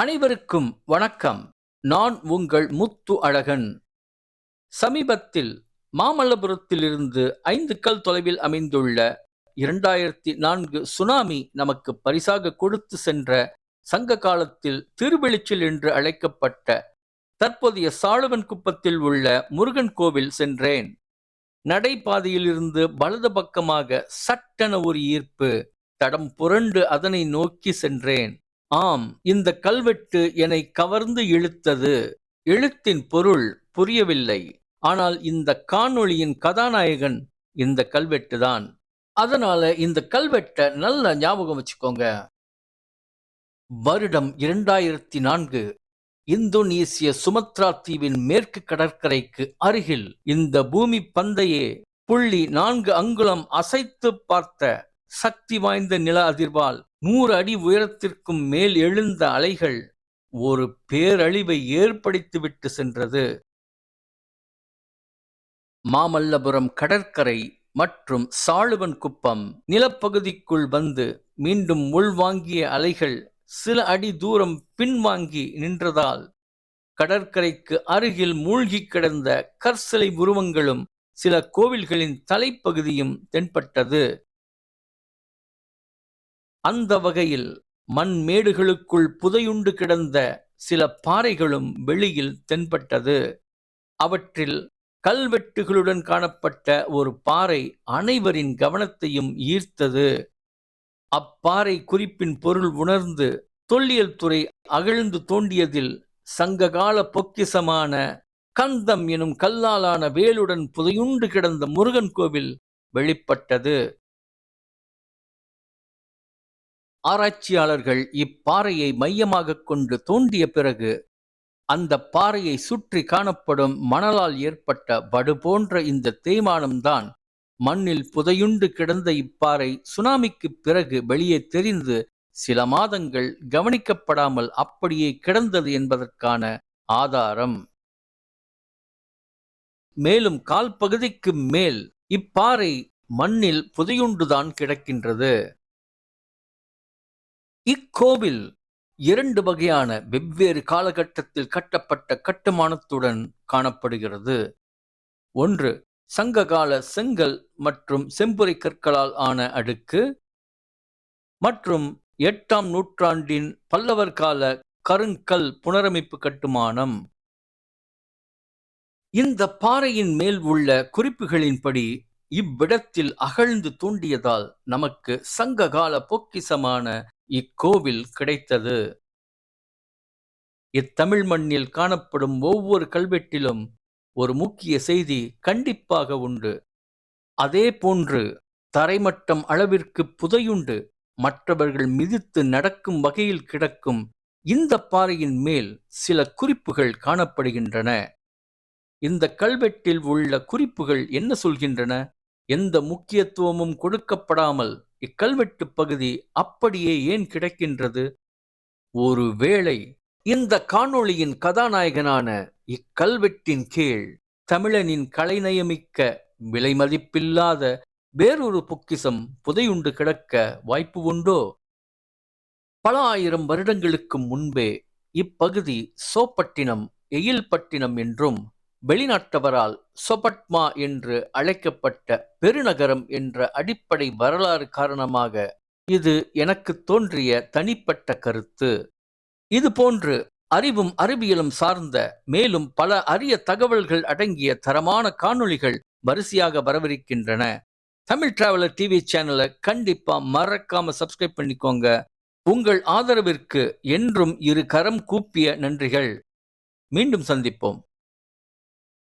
அனைவருக்கும் வணக்கம். நான் உங்கள் முத்து அழகன். சமீபத்தில் மாமல்லபுரத்திலிருந்து ஐந்து கல் தொலைவில் அமைந்துள்ள இரண்டாயிரத்தி நான்கு சுனாமி நமக்கு பரிசாக கொடுத்து சென்ற சங்க காலத்தில் திருவெளிச்சில் என்று அழைக்கப்பட்ட தற்போதைய சாளுவன் குப்பத்தில் உள்ள முருகன் கோவில் சென்றேன். நடைபாதையிலிருந்து வலது பக்கமாக சட்டென ஒரு ஈர்ப்பு தடம் புரண்டு அதனை நோக்கி சென்றேன். ஆம் இந்த கல்வெட்டு என்னை கவர்ந்து இழுத்தது. எழுத்தின் பொருள் புரியவில்லை. ஆனால் இந்த காணொளியின் கதாநாயகன் இந்த கல்வெட்டு தான் அதனால இந்த கல்வெட்டை நல்ல ஞாபகம் வச்சுக்கோங்க. வருடம் இரண்டாயிரத்தி நான்கு இந்தோனேசிய சுமத்ரா தீவின் மேற்கு கடற்கரைக்கு அருகில் இந்த பூமி பந்தையே புள்ளி நான்கு அங்குலம் அசைத்து பார்த்த சக்தி வாய்ந்த நில அதிர்வால் நூறு அடி உயரத்திற்கும் மேல் எழுந்த அலைகள் ஒரு பேரழிவை ஏற்படுத்திவிட்டு சென்றது. மாமல்லபுரம் கடற்கரை மற்றும் சாளுவன் குப்பம் நிலப்பகுதிக்குள் வந்து மீண்டும் உள்வாங்கிய அலைகள் சில அடி தூரம் பின்வாங்கி நின்றதால் கடற்கரைக்கு அருகில் மூழ்கி கிடந்த கற்சிலை உருவங்களும் சில கோவில்களின் தலைப்பகுதியும் தென்பட்டது. அந்த வகையில் மண் மேடுகளுக்குள் புதையுண்டு கிடந்த சில பாறைகளும் வெளியில் தென்பட்டது. அவற்றில் கல்வெட்டுகளுடன் காணப்பட்ட ஒரு பாறை அனைவரின் கவனத்தையும் ஈர்த்தது. அப்பாறை குறிப்பின் பொருள் உணர்ந்து தொல்லியல் துறை அகழ்ந்து தோண்டியதில் சங்ககால பொக்கிசமான கந்தம் எனும் கல்லாலான வேலுடன் புதையுண்டு கிடந்த முருகன் கோவில் வெளிப்பட்டது. ஆராய்ச்சியாளர்கள் இப்பாறையை மையமாக கொண்டு தோண்டிய பிறகு அந்த பாறையை சுற்றி காணப்படும் மணலால் ஏற்பட்ட வடு போன்ற இந்த தேய்மானம்தான் மண்ணில் புதையுண்டு கிடந்த இப்பாறை சுனாமிக்கு பிறகு வெளியே தெரிந்து சில மாதங்கள் கவனிக்கப்படாமல் அப்படியே கிடந்தது என்பதற்கான ஆதாரம். மேலும் கால் பகுதிக்கு மேல் இப்பாறை மண்ணில் புதையுண்டுதான் கிடக்கின்றது. இக்கோவில் இரண்டு வகையான வெவ்வேறு காலகட்டத்தில் கட்டப்பட்ட கட்டுமானத்துடன் காணப்படுகிறது. ஒன்று சங்ககால செங்கல் மற்றும் செம்புரை கற்களால் ஆன அடுக்கு. மற்றும் எட்டாம் நூற்றாண்டின் பல்லவர் கால கருங்கல் புனரமைப்பு கட்டுமானம். இந்த பாறையின் மேல் உள்ள குறிப்புகளின்படி இவ்விடத்தில் அகழ்ந்து தூண்டியதால் நமக்கு சங்ககால பொக்கிசமான இக்கோவில் கிடைத்தது. இத்தமிழ் மண்ணில் காணப்படும் ஒவ்வொரு கல்வெட்டிலும் ஒரு முக்கிய செய்தி கண்டிப்பாக உண்டு. அதே போன்று தரைமட்டம் அளவிற்கு புதையுண்டு. மற்றவர்கள் மிதித்து நடக்கும் வகையில் கிடக்கும் இந்த பாறையின் மேல் சில குறிப்புகள் காணப்படுகின்றன. இந்த கல்வெட்டில் உள்ள குறிப்புகள் என்ன சொல்கின்றன? எந்த முக்கியத்துவமும் கொடுக்கப்படாமல் இக்கல்வெட்டு பகுதி அப்படியே ஏன் கிடைக்கின்றது? ஒருவேளை இந்த காணொளியின் கதாநாயகனான இக்கல்வெட்டின் கீழ் தமிழனின் கலைநயமிக்க விலை மதிப்பில்லாத வேறொரு பொக்கிசம் புதையுண்டு கிடக்க வாய்ப்பு உண்டோ? பல ஆயிரம் வருடங்களுக்கு முன்பே இப்பகுதி சோப்பட்டினம் எயில்பட்டினம் என்றும் வெளிநாட்டவரால் சொபட்மா என்று அழைக்கப்பட்ட பெருநகரம் என்ற அடிப்படை வரலாறு காரணமாக இது எனக்கு தோன்றிய தனிப்பட்ட கருத்து. இது போன்று அறிவும் அறிவியலும் சார்ந்த மேலும் பல அரிய தகவல்கள் அடங்கிய தரமான காணொளிகள் வரிசையாக வரவிருக்கின்றன. தமிழ் டிராவலர் டிவி சேனலை கண்டிப்பா மறக்காம சப்ஸ்கிரைப் பண்ணிக்கோங்க. உங்கள் ஆதரவிற்கு என்றும் இரு கரம் கூப்பிய நன்றிகள். மீண்டும் சந்திப்போம்.